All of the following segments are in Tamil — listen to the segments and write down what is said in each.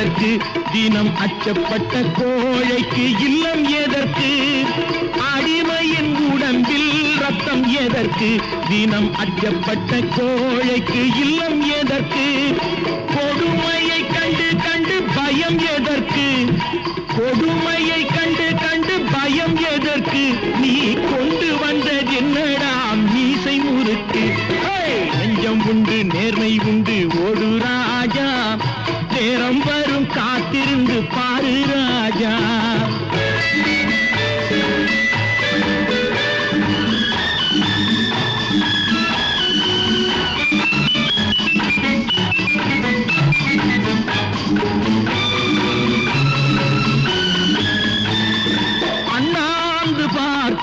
எதற்கு? தினம் அச்சப்பட்ட கோழைக்கு இல்லம் எதற்கு? அடிமையின் உடம்பில் ரத்தம் எதற்கு? தினம் அச்சப்பட்ட கோழைக்கு இல்லம் எதற்கு? கொடுமையை கண்டு கண்டு பயம் எதற்கு? கொடுமையை கண்டு கண்டு பயம் எதற்கு? நீ கொண்டு வந்தது என்னடா? மீசை முறுக்கு. நெஞ்சம் உண்டு நேர்மை ராஜா.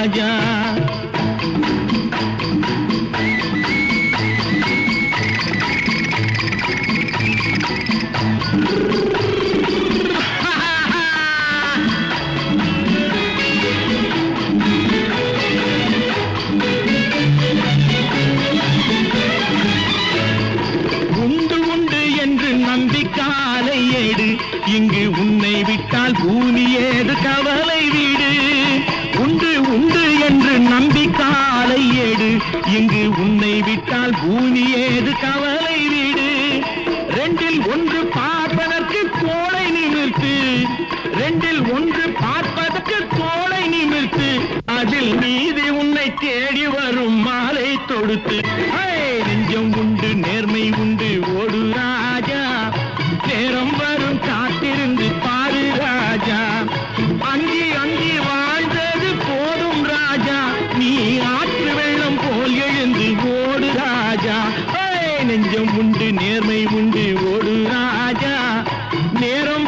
ராஜா. இங்கு உன்னை விட்டால் பூமி ஏது கவலை வீடு. காலை இங்கு உன்னை விட்டால் பூமி ஏது கவலை வீடு. ரெண்டில் ஒன்று பார்ப்பதற்கு கோளை நிமிர்த்து. ரெண்டில் ஒன்று பார்ப்பதற்கு கோளை நிமிர்த்து. அதில் மீது உன்னை தேடி வரும் மாலை தொடுத்து. நெஞ்சம் உண்டு நேர்மை உண்டு ஓடு ராஜா. நேரம் நேரம்